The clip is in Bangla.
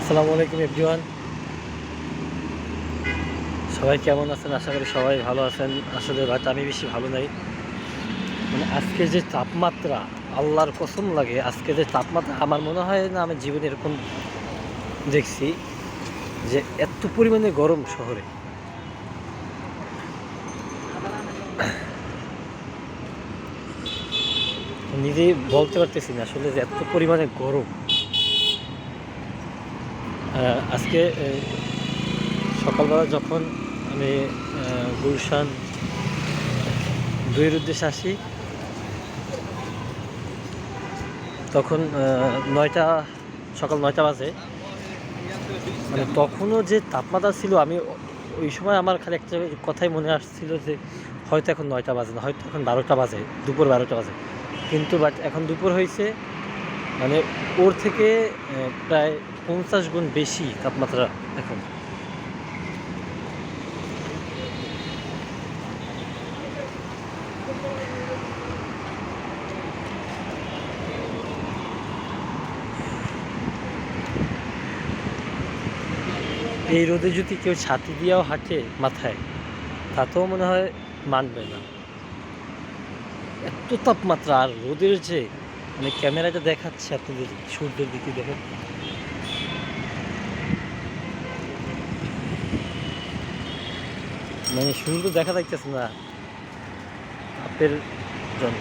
আসসালামু আলাইকুম এভরিওয়ান। সবাই কেমন আছেন? আশা করি সবাই ভালো আছেন। আসলে বাট আমি বেশি ভালো নাই। মানে আজকে যে তাপমাত্রা, আল্লাহর কসম লাগে, আজকে যে তাপমাত্রা, আমার মনে হয় না আমি জীবনে এরকম দেখছি যে এত পরিমাণে গরম শহরে। নিজেই বলতে পারতেছি না আসলে যে এত পরিমাণে গরম। আজকে সকালবেলা যখন আমি গুলশান দুইয়ের উদ্দেশ্যে আসি, তখন নয়টা, সকাল নয়টা বাজে। মানে তখনও যে তাপমাত্রা ছিল, আমি ওই সময় আমার খালি একটা কথাই মনে আসছিল যে, হয়তো এখন নয়টা বাজে না, হয়তো এখন বারোটা বাজে, দুপুর বারোটা বাজে। কিন্তু বাট এখন দুপুর হয়েছে মানে ওর থেকে প্রায় পঞ্চাশ গুণ বেশি তাপমাত্রা এখন। এই রোদে যদি কেউ ছাতি দিয়েও হাঁটে মাথায়, তাতেও মনে হয় মানবে না। এত তাপমাত্রা আর রোদের যে মানে ক্যামেরাটা দেখাচ্ছে আপনাদের, সূর্যের দিকে দেখেন। মানে সূর্য দেখা যাইতেছে না আপের জন্য